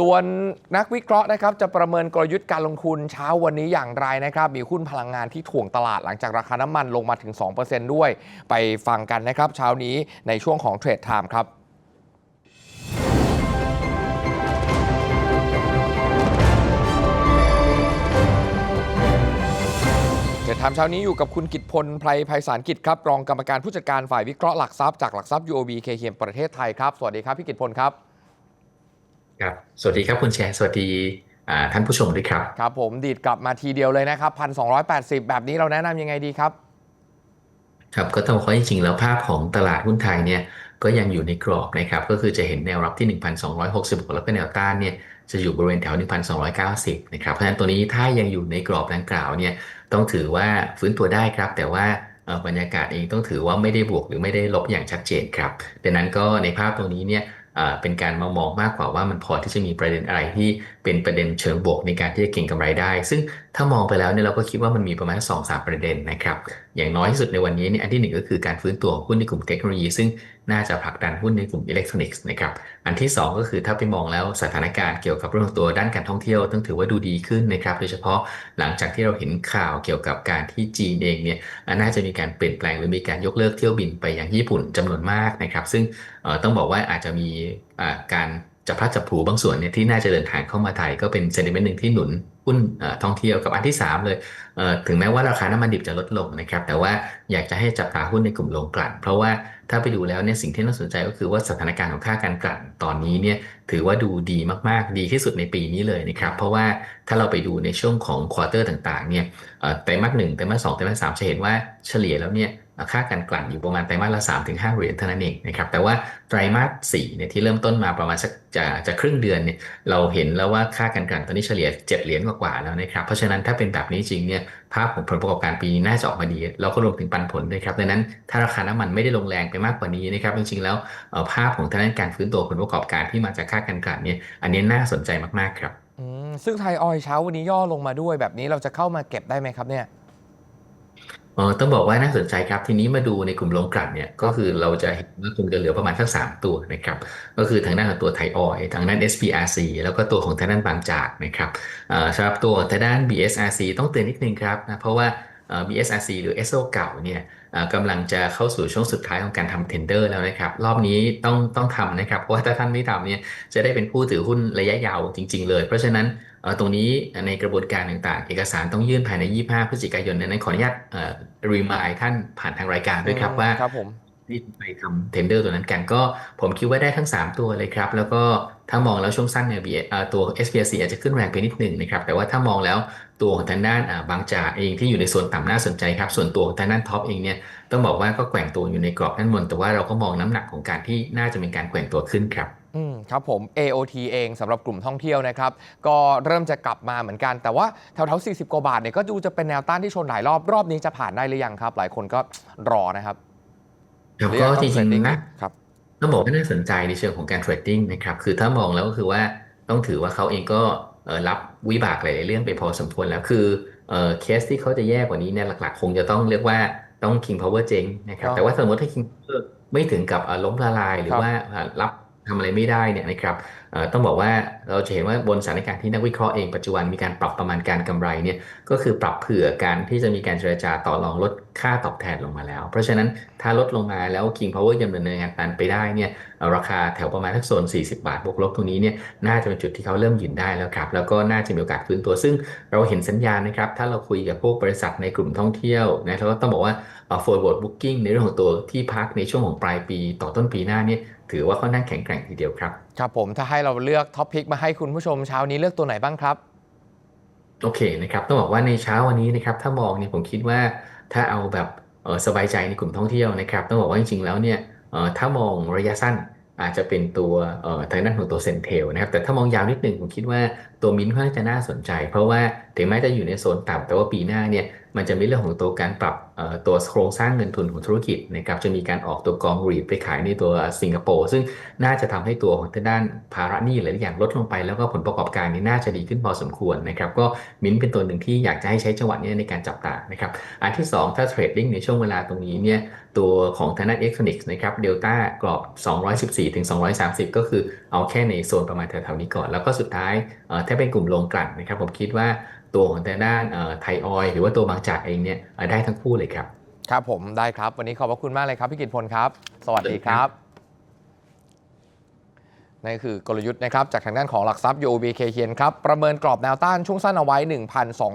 ส่วนนักวิเคราะห์นะครับจะประเมินกลยุทธ์การลงทุนเช้าวันนี้อย่างไรนะครับ มีหุ้นพลังงานที่ถ่วงตลาดหลังจากราคาน้ำมันลงมาถึง 2%ด้วย ไปฟังกันนะครับ เช้านี้ในช่วงของเทรดไทม์ครับเทรดไทม์เช้านี้อยู่กับคุณกิตพลไพรไพศาลกิจครับ รองกรรมการผู้จัดการฝ่ายวิเคราะห์หลักทรัพย์จากหลักทรัพย์ UOB เคเฮียมประเทศไทยครับ สวัสดีครับ พี่กิตพลครับ ครับ สวัสดีครับคุณแชร์ สวัสดีอ่าท่านผู้ชมด้วยครับ ครับผมดีดกลับมาทีเดียวเลยนะครับ1,280 แบบนี้เราแนะนำยังไงดีครับ ครับก็ต้องบอกว่าจริงๆแล้วภาพของตลาดหุ้นไทยเนี่ยก็ยังอยู่ในกรอบนะครับ ก็คือจะเห็นแนวรับที่ 1,266 แล้วก็แนวต้านเนี่ยจะอยู่บริเวณแถว 1,290 นะครับ เพราะฉะนั้นตัวนี้ถ้ายังอยู่ในกรอบดังกล่าวเนี่ยต้องถือว่าฟื้นตัวได้ครับ แต่ว่าเอ่อบรรยากาศเองต้องถือว่าไม่ได้บวกหรือไม่ได้ลบอย่างชัดเจนครับดังนั้นก็ในภาพตรงนี้เนี่ยอ่า เป็นการมามองมากกว่าว่ามันพอที่จะมีประเด็นอะไรที่เป็นประเด็นเชิงบวกในการที่จะเก็งกำไรได้ ซึ่งถ้ามองไปแล้วเนี่ยเราก็คิดว่ามันมีประมาณ2อสาประเด็นนะครับ อย่างน้อยที่สุดในวันนี้เนี่ยอันที่หนึ่งก็คือการฟื้นตัวของหุ้นในกลุ่มเทคโนโลยี ซึ่งน่าจะผลักดันหุ้นในกลุ่มอิเล็กทรอนิกส์นะครับ อันที่ 2 ก็คือถ้าไปมองแล้วสถานการณ์เกี่ยวกับเรื่องตัวด้านการท่องเที่ยวต้องถือว่าดูดีขึ้นนะครับ โดยเฉพาะหลังจากที่เราเห็นข่าวเกี่ยวกับการที่จีนเองเนี่ยน่าจะมีการเปลี่ยนแปลงหรือมีการยกเลิกเที่ยวบินไปยังญี่ปุ่นจำนวนมากนะครับ ซึ่งต้องบอกว่าอาจจะมีการ จับพลัดจับผลูบางส่วนเนี่ยที่น่าจะเดินทางเข้ามาไทยก็เป็นเซนิเมนต์หนึ่งที่หนุนหุ้นท่องเที่ยวกับอันที่ 3 เลยเถึงแม้ว่าราคาน้ำมันดิบจะลดลงนะครับแต่ว่าอยากจะให้จับตาหุ้นในกลุ่มโรงกลั่น เพราะว่าถ้าไปดูแล้วเนี่ยสิ่งที่น่าสนใจก็คือว่าสถานการณ์ของค่าการกลั่นตอนนี้เนี่ยถือว่าดูดีมากๆ ดีที่สุดในปีนี้เลยนะครับเพราะว่าถ้าเราไปดูในช่วงของควอเตอร์ต่างๆเนี่ยเอ่อไตรมาสหนึ่งไตรมาสสองไตรมาสสามจะเห็นว่าเฉลี่ยแล้วเนี่ย ค่าการกลั่นอยู่ประมาณไตรมาสละ3ถึง5เหรียญเท่านั้นเองนะครับแต่ว่าไตรมาส4เนี่ยที่เริ่มต้นมาประมาณสักจะจะครึ่งเดือนเนี่ยเราเห็นแล้วว่าค่าการกลั่นตอนนี้เฉลี่ย 7 เหรียญกว่าๆแล้วนะครับเพราะฉะนั้นถ้าเป็นแบบนี้จริงเนี่ยภาพของผลประกอบการปีนี้น่าจะออกมาดีแล้วก็รวมถึงปันผลด้วยครับดังนั้นถ้าราคาน้ำมันไม่ได้ลงแรงไปมากกว่านี้นะครับจริงๆแล้วภาพของทางด้านการฟื้นตัวผลประกอบการที่มาจากค่าการกลั่นเนี่ยอันนี้น่าสนใจมากๆครับซึ่งไทยออยเช้าวันนี้ย่อลงมาด้วยแบบนี้เราจะเข้ามาเก็บได้ไหมครับเนี่ย ออต้องบอกว่าน่าสนใจครับ ทีนี้มาดูในกลุ่มโรงกลั่นเนี่ยก็คือเราจะเห็นว่าคงจะเหลือประมาณสักสามตัวนะครับ ก็คือทางด้านของตัวไทยออยล์ทางด้าน SPRC แล้วก็ตัวของทางด้านบางจากนะครับเอ่อสำหรับตัวทางด้าน BSRC ต้องเตือนนิดนึงครับนะเพราะว่าเอ่อ BSRC หรือ SO เก่าเนี่ยเอ่อกำลังจะเข้าสู่ช่วงสุดท้ายของการทำเทนเดอร์แล้วนะครับ รอบนี้ต้องต้องทำนะครับเพราะว่าถ้าท่านไม่ทำเนี่ยจะได้เป็นผู้ถือหุ้นระยะยาวจริง ๆ เลย เพราะฉะนั้น ตรงนี้ในกระบวนการต่างๆ เอกสารต้องยื่นภายใน 25 พฤศจิกายนดังนั้นขออนุญาตเอ่อรีมายท่านผ่านทางรายการด้วยครับว่าครับผมที่ไปทำเทนเดอร์ตัวนั้นกันก็ผมคิดว่าได้ทั้ง 3 ตัวเลยครับ แล้วก็ถ้ามองแล้วช่วงสั้นเนี่ย BS เอ่อตัว SPRC อาจจะขึ้นแรงไปนิดหนึ่งนะครับแต่ว่าถ้ามองแล้วตัวของทางด้านอ่าบางจากเองที่อยู่ในโซนต่ำน่าสนใจครับ ส่วนตัวของทางด้านท็อปเองเนี่ยต้องบอกว่าก็แกว่งตัวอยู่ในกรอบด้านบนแต่ว่าเราก็มองน้ำหนักของการที่น่าจะเป็นการแกว่งตัวขึ้นครับ อืมครับผม AOT เองสำหรับกลุ่มท่องเที่ยวนะครับ ก็เริ่มจะกลับมาเหมือนกัน แต่ว่าแถวๆ 40 กว่าบาทเนี่ยก็ดูจะเป็นแนวต้านที่ชนหลายรอบรอบนี้จะผ่านได้หรือยังครับ หลายคนก็รอนะครับครับหรือก็ยังจต้องริง trading ๆนะครับต้องบอกว่าน่าสนใจในเชิงของการเทรดดิ้งนะครับ คือถ้ามองแล้วก็คือว่าต้องถือว่าเขาเองก็เอ่อรับวิบากหลายๆเรื่องไปพอสมควรแล้วคือเอ่อเคสที่เขาจะแย่กว่านี้เนี่ยหลัก ๆ คงจะต้องเรียกว่าต้อง King Power เจ๊งนะครับอ๋อแต่ว่าสมมติถ้า King Power ไม่ถึงกับเอ่อล้มละลายหรือครับว่าเอ่อรับ ทำอะไรไม่ได้เนี่ยนะครับต้องบอกว่าเราจะเห็นว่าบนสถานการณ์ที่นักวิเคราะห์เองปัจจุบันมีการปรับประมาณการกำไรเนี่ยก็คือปรับเผื่อการที่จะมีการเจรจาต่อรองลดค่าตอบแทนลงมาแล้ว เพราะฉะนั้นถ้าลดลงมาแล้ว King Power ยังดำเนินงานไปได้เนี่ยราคาแถวประมาณทักโซน 40 บาทบวกลบตรงนี้เนี่ยน่าจะเป็นจุดที่เขาเริ่มยืนได้แล้วครับ แล้วก็น่าจะมีโอกาสฟื้นตัวซึ่งเราเห็นสัญญาณนะครับ ถ้าเราคุยกับพวกบริษัทในกลุ่มท่องเที่ยวนะเราก็ต้องบอกว่า forward booking ในเรื่องของตัวที่พักในช่วงของปลายปีต่อต้นปีหน้าเนี่ยถือว่าค่อนข้างแข็งแกร่งทีเดียวครับ ครับผมถ้าให้เราเลือกท็อปพิกมาให้คุณผู้ชมเช้านี้เลือกตัวไหนบ้างครับ โอเคนะครับต้องบอกว่าในเช้าวันนี้นะครับถ้ามองเนี่ยผมคิดว่าถ้าเอาแบบเอ่อสบายใจในกลุ่มท่องเที่ยวนะครับต้องบอกว่าจริงๆแล้วเนี่ยเอ่อถ้ามองระยะสั้น อาจจะเป็นตัวเอ่อทางด้านของตัวเซนเทลนะครับ แต่ถ้ามองยาวนิดหนึ่งผมคิดว่าตัวมินท์ค่อนข้างจะน่าสนใจ เพราะว่าถึงแม้จะอยู่ในโซนต่ำแต่ว่าปีหน้าเนี่ยมันจะมีเรื่องของตัวการปรับตัวโครงสร้างเงินทุนของธุรกิจนะครับจะมีการออกตัวกองรีดไปขายในตัวสิงคโปร์ซึ่งน่าจะทำให้ตัวของทางด้านภาระหนี้หลายอย่างลดลงไป แล้วก็ผลประกอบการนี้น่าจะดีขึ้นพอสมควรนะครับก็มินท์เป็นตัวหนึ่งที่อยากจะให้ใช้จังหวะนี้ในการจับตานะครับอันที่ 2 ถ้าเทรดดิ้งในช่วงเวลาตรงนี้เนี่ย ตัวของทางด้านอิเล็กทรอนิกส์นะครับเดลต้ากรอบ 214ถึง230 ก็คือเอาแค่ในโซนประมาณแถวๆนี้ก่อน แล้วก็สุดท้ายถ้าเป็นกลุ่มโรงกลั่นนะครับ ผมคิดว่าตัวของทางด้านไทยออยหรือว่าตัวบางจากเองเนี่ยได้ทั้งคู่เลยครับ ครับผมได้ครับ วันนี้ขอบพระคุณมากเลยครับพี่กิตพลครับ สวัสดีครับ นั่นคือกลยุทธ์นะครับจากทางด้านของหลักทรัพย์ UOB เคเคียนครับ ประเมินกรอบแนวต้านช่วงสั้นเอาไว้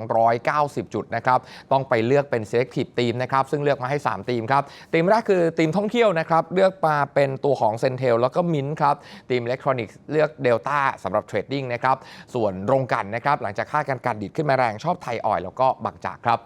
1,290 จุดนะครับ ต้องไปเลือกเป็น selective ทีมนะครับ ซึ่งเลือกมาให้ 3 ทีมครับ ทีมแรกคือทีมท่องเที่ยวนะครับ เลือกมาเป็นตัวของ c e n t e l แล้วก็มินครับทีมอิเล็กทรอนิกส์เลือก Delta สำหรับเทรดดิ้งนะครับ ส่วนโรงกันนะครับหลังจากค่าการการดิดขึ้นมาแรงชอบไทยออยล์แล้วก็บางจากครับ